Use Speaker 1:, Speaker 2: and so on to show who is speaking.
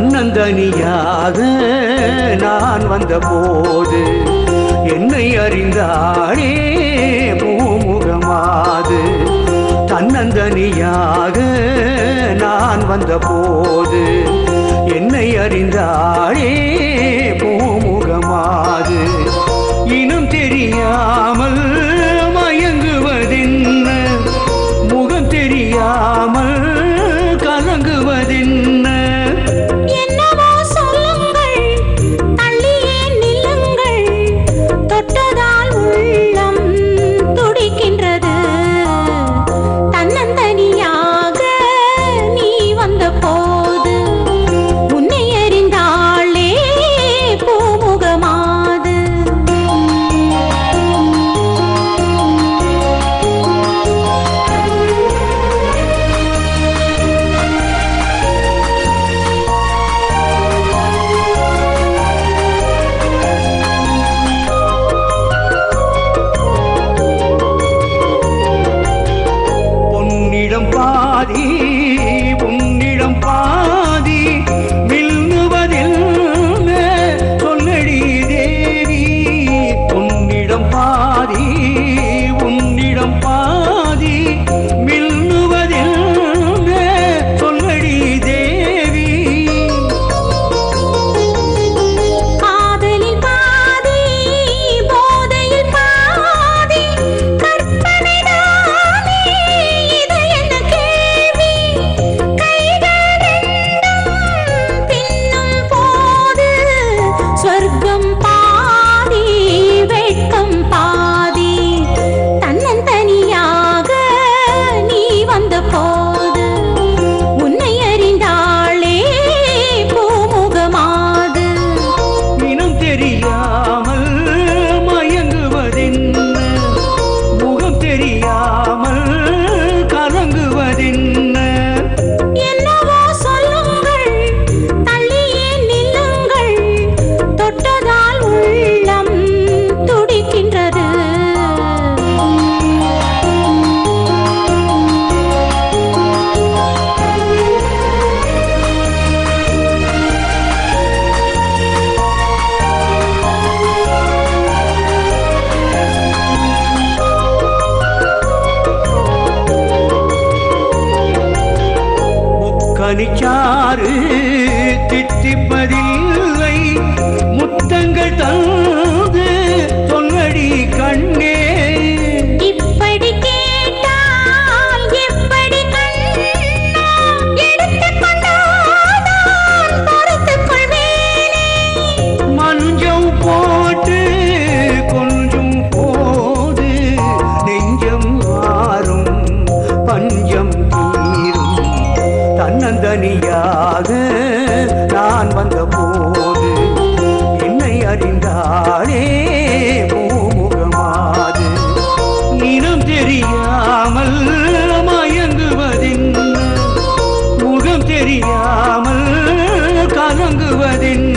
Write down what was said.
Speaker 1: தன்னந்தனியாக நான் வந்தபோது என்னை அறிந்தாளே பூமுகமாது. தன்னந்தனியாக நான் வந்தபோது என்னை அறிந்தாளே ஆதி உன்னிடம் பா பனிச்சாறு தனியாக நான் வந்த போது என்னை அறிந்தாலே பூமுகமாது. இனம் தெரியாமல் மயங்குவதின் முகம் தெரியாமல் கலங்குவதின்.